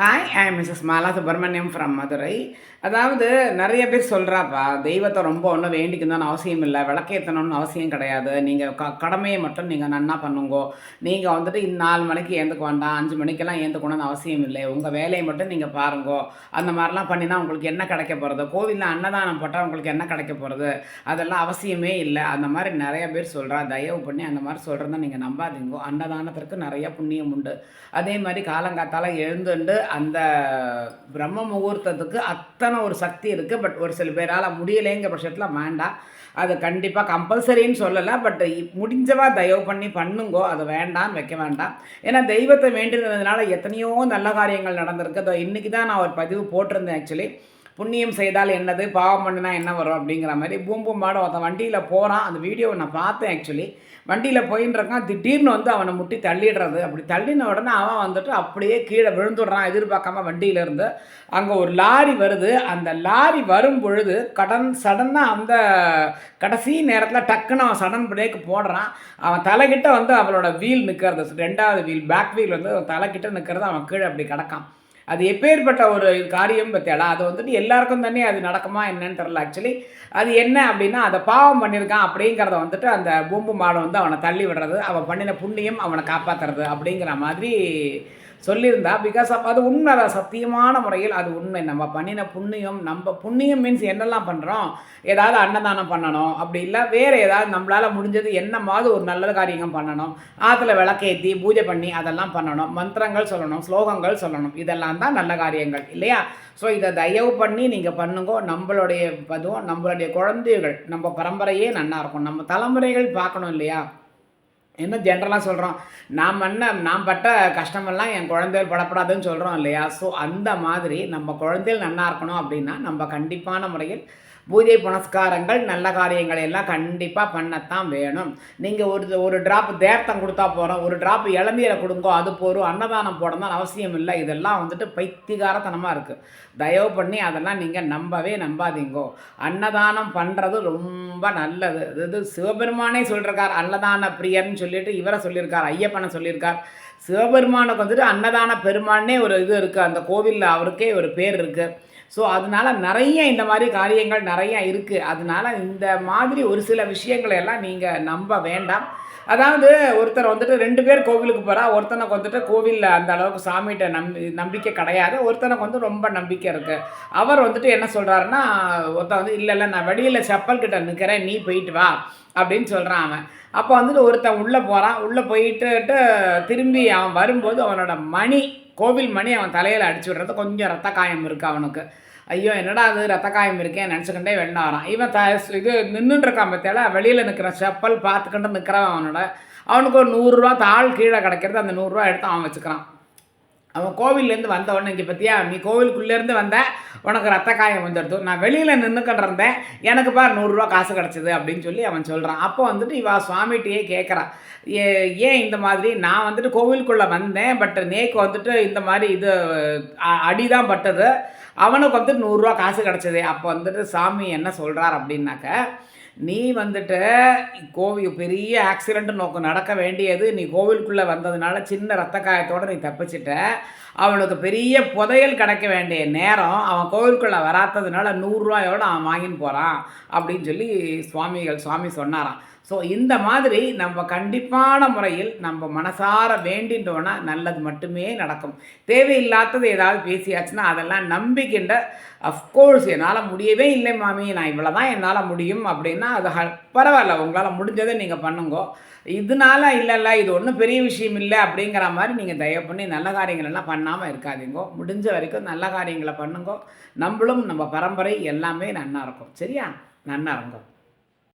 Hi I Mrs Mala Subramaniam from Madurai அதாவது நிறைய பேர் சொல்கிறாப்பா தெய்வத்தை ரொம்ப ஒன்றும் வேண்டிக்கணும்னு அவசியம் இல்லை விளக்கேற்றணும்னு அவசியம் கிடையாது. நீங்கள் க கடமையை மட்டும் நீங்கள் நன்னா பண்ணுங்கோ. நீங்கள் வந்துட்டு இந்த நாலு மணிக்கு ஏந்துக்க வேண்டாம் அஞ்சு மணிக்கெல்லாம் ஏந்துக்கணும்னு அவசியம் இல்லை. உங்கள் வேலையை மட்டும் நீங்கள் பாருங்கோ. அந்த மாதிரிலாம் பண்ணினா உங்களுக்கு என்ன கிடைக்க போகிறது கோவிலில் அன்னதானம் போட்டால் உங்களுக்கு என்ன கிடைக்க போகிறது அதெல்லாம் அவசியமே இல்லை. அந்த மாதிரி நிறைய பேர் சொல்கிறா தயவு பண்ணி அந்த மாதிரி சொல்கிறத நீங்கள் நம்பாதீங்கோ. அன்னதானத்திற்கு நிறைய புண்ணியம் உண்டு. அதே மாதிரி காலங்காத்தால் எழுந்துண்டு அந்த பிரம்ம முகூர்த்தத்துக்கு அத்தனை ஒரு சக்தி இருக்குது பட் ஒரு சில பேரால் முடியலைங்கிற பட்சத்தில் வேண்டாம். அது கண்டிப்பாக கம்பல்சரின்னு சொல்லலை. பட் முடிஞ்சவா தயவு பண்ணி பண்ணுங்கோ. அது வேண்டாம் வைக்க வேண்டாம். ஏன்னா தெய்வத்தை வேண்டினதுனால எத்தனையோ நல்ல காரியங்கள் நடந்திருக்கு. அதோ இன்றைக்கி தான் நான் ஒரு பதிவு போட்டிருந்தேன் ஆக்சுவலி புண்ணியம் செய்தால் என்னது? பாவம் பண்ணினா என்ன வரும் அப்படிங்கிற மாதிரி பூம் மாட ஒருத்தன் வண்டியில் போகிறான் அந்த வீடியோவை நான் பார்த்தேன் ஆக்சுவலி வண்டியில் போயின்னு இருக்கான். திடீர்னு வந்து அவனை முட்டி தள்ளிடுறது. அப்படி தள்ளின உடனே அவன் வந்துட்டு அப்படியே கீழே விழுந்துடுறான் எதிர்பார்க்காம வண்டியிலேருந்து. அங்கே ஒரு லாரி வருது. அந்த லாரி வரும் பொழுது கடன் சடனாக அந்த கடைசி நேரத்தில் டக்குன்னு அவன் சடன் பிரேக் போடுறான். அவன் தலைக்கிட்ட வந்து அவளோட வீல் நிற்கிறது ரெண்டாவது வீல் பேக் வீல் வந்து தலைக்கிட்ட நிற்கிறது அவன் கீழே அப்படி கிடக்கான். அது எப்பேற்பட்ட ஒரு காரியம் பற்றியாலா அது வந்துட்டு எல்லாருக்கும் தானே அது நடக்குமா என்னன்னு தெரில ஆக்சுவலி அது என்ன அப்படின்னா அதை பாவம் பண்ணியிருக்கான் அப்படிங்கிறத வந்துட்டு அந்த பூம்பு மாடு வந்து அவனை தள்ளி விடுறது அவன் பண்ணின புண்ணியம் அவனை காப்பாற்றுறது அப்படிங்கிற மாதிரி சொல்லியிருந்தா பிகாஸ் ஆஃப் அது உண்மை தான் சத்தியமான முறையில் அது உண்மை. நம்ம பண்ணின புண்ணியம் நம்ம புண்ணியம் மீன்ஸ் என்னெல்லாம் பண்ணுறோம் ஏதாவது அன்னதானம் பண்ணணும். அப்படி இல்லை வேறு ஏதாவது நம்மளால் முடிஞ்சது என்னமாவது ஒரு நல்ல காரியங்கள் பண்ணணும். ஆற்றுல விளக்கேற்றி பூஜை பண்ணி அதெல்லாம் பண்ணணும். மந்திரங்கள் சொல்லணும் ஸ்லோகங்கள் சொல்லணும். இதெல்லாம் தான் நல்ல காரியங்கள் இல்லையா? ஸோ இதை தயவு பண்ணி நீங்கள் பண்ணுங்க. நம்மளுடைய அதுவும் நம்மளுடைய குழந்தைகள் நம்ம பரம்பரையே நல்லா இருக்கும். நம்ம தலைமுறைகள் பார்க்கணும் இல்லையா? என்ன ஜென்ரலாக சொல்கிறோம் நாம் என்ன நாம் பட்ட கஷ்டமெல்லாம் என் குழந்தைகள் படப்படாதுன்னு சொல்கிறோம் இல்லையா? ஸோ அந்த மாதிரி நம்ம குழந்தைகள் நல்லா இருக்கணும் அப்படின்னா நம்ம கண்டிப்பான முறையில் பூஜை புனஸ்காரங்கள் நல்ல காரியங்களை எல்லாம் கண்டிப்பாக பண்ணத்தான் வேணும். நீங்கள் ஒரு ஒரு ட்ராப் தேர்த்தம் கொடுத்தா போகிறோம் ஒரு ட்ராப் இளநீரை கொடுங்கோ அது போகிறோம் அன்னதானம் போடணும்னு அவசியம் இல்லை. இதெல்லாம் வந்துட்டு பைத்திகாரத்தனமாக இருக்குது தயவு பண்ணி அதெல்லாம் நீங்கள் நம்பவே நம்பாதீங்கோ. அன்னதானம் பண்ணுறது ரொம்ப நல்லது. இது சிவபெருமானே சொல்லியிருக்கார் அன்னதான பிரியர்னு சொல்லிட்டு இவரை சொல்லியிருக்கார் ஐயப்பனை சொல்லியிருக்கார் சிவபெருமானுக்கு வந்துட்டு அன்னதான பெருமானே ஒரு இது இருக்குது அந்த கோவிலில் அவருக்கே ஒரு பேர் இருக்குது ஸோ அதனால நிறைய இந்த மாதிரி காரியங்கள் நிறைய இருக்குது அதனால இந்த மாதிரி ஒரு சில விஷயங்களை எல்லாம் நீங்கள் நம்ப வேண்டாம். அதாவது ஒருத்தர் வந்துட்டு ரெண்டு பேர் கோவிலுக்கு போகிறா ஒருத்தனுக்கு வந்துட்டு கோவிலில் அந்த அளவுக்கு சாமிகிட்ட நம்பி நம்பிக்கை கிடையாது. ஒருத்தனுக்கு வந்து ரொம்ப நம்பிக்கை இருக்குது அவர் வந்துட்டு என்ன சொல்கிறாருன்னா ஒருத்தன் வந்து இல்லை இல்லை நான் வெளியில் செப்பல் கிட்ட நிற்கிறேன் நீ போயிட்டு வா. அப்படின்னு சொல்கிறான் அவன். அப்போ வந்துட்டு ஒருத்தன் உள்ளே போகிறான் உள்ளே போயிட்டு திரும்பி அவன் வரும்போது அவனோட மணி கோவில் மணி அவன் தலையில் அடிச்சு விடுறது கொஞ்சம் ரத்த காயம் இருக்குது அவனுக்கு. ஐயோ என்னடா அது ரத்த காயம் இருக்கேன் நினச்சிக்கிட்டே வெண்ணாரான் இவன் த இது நின்றுட்டு இருக்கான் பற்றியால வெளியில் நிற்கிற செப்பல் பார்த்துக்கிட்டு நிற்கிறான் அவனோட. அவனுக்கு ஒரு நூறுரூவா தாள் கீழே கிடைக்கிறது அந்த நூறுரூவா எடுத்து அவன் வச்சுக்கிறான். அவன் கோவில்லேருந்து வந்த இங்கே பற்றியா நீ கோவிலுக்குள்ளேருந்து வந்த உனக்கு ரத்த காயம் வந்துடுது. நான் வெளியில் நின்றுக்கிட்டு எனக்கு பார் நூறுரூவா காசு கிடச்சிது அப்படின்னு சொல்லி அவன் சொல்கிறான் அப்போ வந்துட்டு இவா சுவாமிகிட்டையே கேட்குறான் ஏ ஏன் இந்த மாதிரி? நான் வந்துட்டு கோவிலுக்குள்ளே வந்தேன் பட் நேக்கு வந்துட்டு இந்த மாதிரி இது அடி தான் பட்டது. அவனுக்கு வந்துட்டு நூறுரூவா காசு கிடச்சிது. அப்போ வந்துட்டு சாமி என்ன சொல்கிறார் அப்படின்னாக்க நீ வந்துட்டு கோவில் பெரிய ஆக்சிடெண்ட் நோக்கம் நடக்க வேண்டியது. நீ கோவிலுக்குள்ளே வந்ததுனால சின்ன ரத்த காயத்தோடு நீ தப்பிச்சிட்ட. அவனுக்கு பெரிய புதையல் கிடைக்க வேண்டிய நேரம் அவன் கோவிலுக்குள்ளே வராததுனால நூறுரூவாயோடு அவன் வாங்கின்னு போகிறான் அப்படின்னு சொல்லி சுவாமிகள் சுவாமி சொன்னாராம். ஸோ இந்த மாதிரி நம்ம கண்டிப்பான முறையில் நம்ம மனசார வேண்டின்றோன்னா நல்லது மட்டுமே நடக்கும். தேவையில்லாதது ஏதாவது பேசியாச்சுன்னா அதெல்லாம் நம்பிக்கின்ற அஃப்கோர்ஸ் என்னால் முடியவே இல்லை மாமி. நான் இவ்வளோ தான் என்னால் முடியும் அப்படின்னா அது பரவாயில்ல. உங்களால் முடிஞ்சதை நீங்கள் பண்ணுங்கோ. இதனால இல்லைல்ல இது ஒன்றும் பெரிய விஷயம் இல்லை அப்படிங்கிற மாதிரி நீங்கள் தயவு பண்ணி நல்ல காரியங்கள் எல்லாம் பண்ணாமல் இருக்காதீங்கோ. முடிஞ்ச வரைக்கும் நல்ல காரியங்களை பண்ணுங்கோ. நம்மளும் நம்ம பரம்பரை எல்லாமே நன்னா இருக்கும். சரியா? நன்னா இருக்கும்